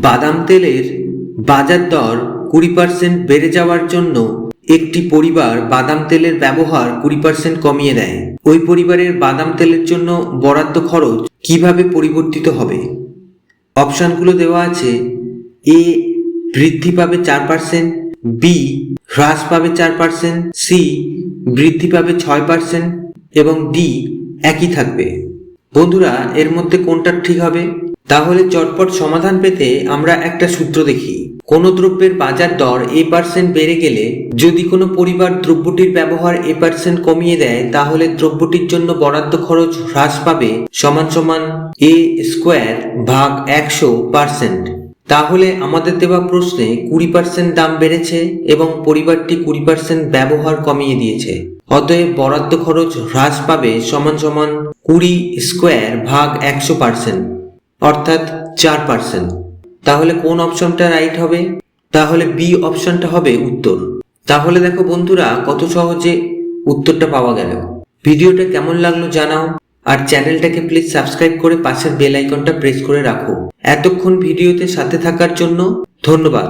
বাদাম তেলের বাজার দর কুড়ি পার্সেন্ট বেড়ে যাওয়ার জন্য একটি পরিবার বাদাম তেলের ব্যবহার কুড়ি পার্সেন্ট কমিয়ে দেয়। ওই পরিবারের বাদাম তেলের জন্য বরাদ্দ খরচ কীভাবে পরিবর্তিত হবে? অপশানগুলো দেওয়া আছে এ, বৃদ্ধি পাবে চার পার্সেন্ট বি, হ্রাস পাবে চার পার্সেন্ট সি, বৃদ্ধি পাবে ছয় পার্সেন্ট এবং ডি একই থাকবে। বন্ধুরা, এর মধ্যে কোনটা ঠিক হবে? তাহলে চটপট সমাধান পেতে আমরা একটা সূত্র দেখি। কোনো দ্রব্যের বাজার দর এ পার্সেন্ট বেড়ে গেলে, যদি কোনো পরিবার দ্রব্যটির ব্যবহার এ পার্সেন্ট কমিয়ে দেয়, তাহলে দ্রব্যটির জন্য বরাদ্দ খরচ হ্রাস পাবে সমান সমান এ স্কোয়ার ভাগ একশো পার্সেন্ট। তাহলে আমাদের দেওয়া প্রশ্নে কুড়ি পার্সেন্ট দাম বেড়েছে এবং পরিবারটি কুড়ি পার্সেন্ট ব্যবহার কমিয়ে দিয়েছে। অতএব বরাদ্দ খরচ হ্রাস পাবে সমান সমান কুড়ি স্কোয়ার ভাগ একশো পার্সেন্ট। অর্থাৎ চার পার্সেন্ট। তাহলে কোন অপশনটা রাইট হবে? তাহলে বি অপশনটা হবে উত্তর। তাহলে দেখো বন্ধুরা, কত সহজে উত্তরটা পাওয়া গেল। ভিডিওটা কেমন লাগল জানাও, আর চ্যানেলটাকে প্লিজ সাবস্ক্রাইব করে পাশের বেল আইকনটা প্রেস করে রাখো। এতক্ষণ ভিডিওতে সাথে থাকার জন্য ধন্যবাদ।